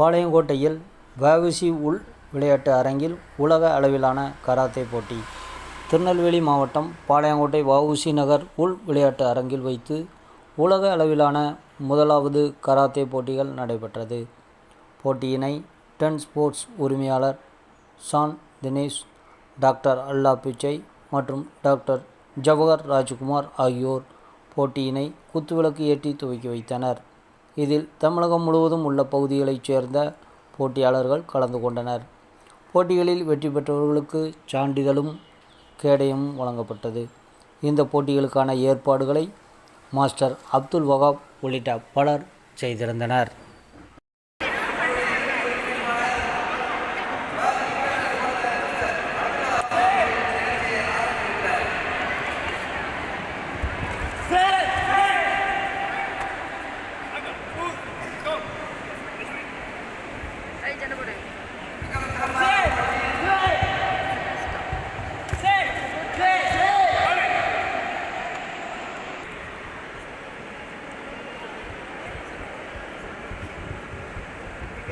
பாளையங்கோட்டையில் வஉசி உள் விளையாட்டு அரங்கில் உலக அளவிலான கராத்தே போட்டி. திருநெல்வேலி மாவட்டம் பாளையங்கோட்டை வஉசி நகர் உள் விளையாட்டு அரங்கில் வைத்து உலக அளவிலான முதலாவது கராத்தே போட்டிகள் நடைபெற்றது. போட்டியினை டென் ஸ்போர்ட்ஸ் உரிமையாளர் சான் தினேஷ் டாக்டர் அல்லா பிச்சை மற்றும் டாக்டர் ஜவஹர் ராஜ்குமார் ஆகியோர் போட்டியினை குத்துவிளக்கு ஏற்றி துவக்கி வைத்தனர். இதில் தமிழகம் முழுவதும் உள்ள பகுதிகளைச் சேர்ந்த போட்டியாளர்கள் கலந்து கொண்டனர். போட்டிகளில் வெற்றி பெற்றவர்களுக்கு சான்றிதழும் கேடயமும் வழங்கப்பட்டது. இந்த போட்டிகளுக்கான ஏற்பாடுகளை மாஸ்டர் அப்துல் வகாப் உள்ளிட்ட பலர் செய்திருந்தனர்.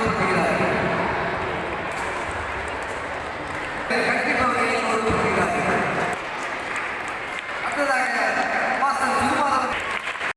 வருகிறது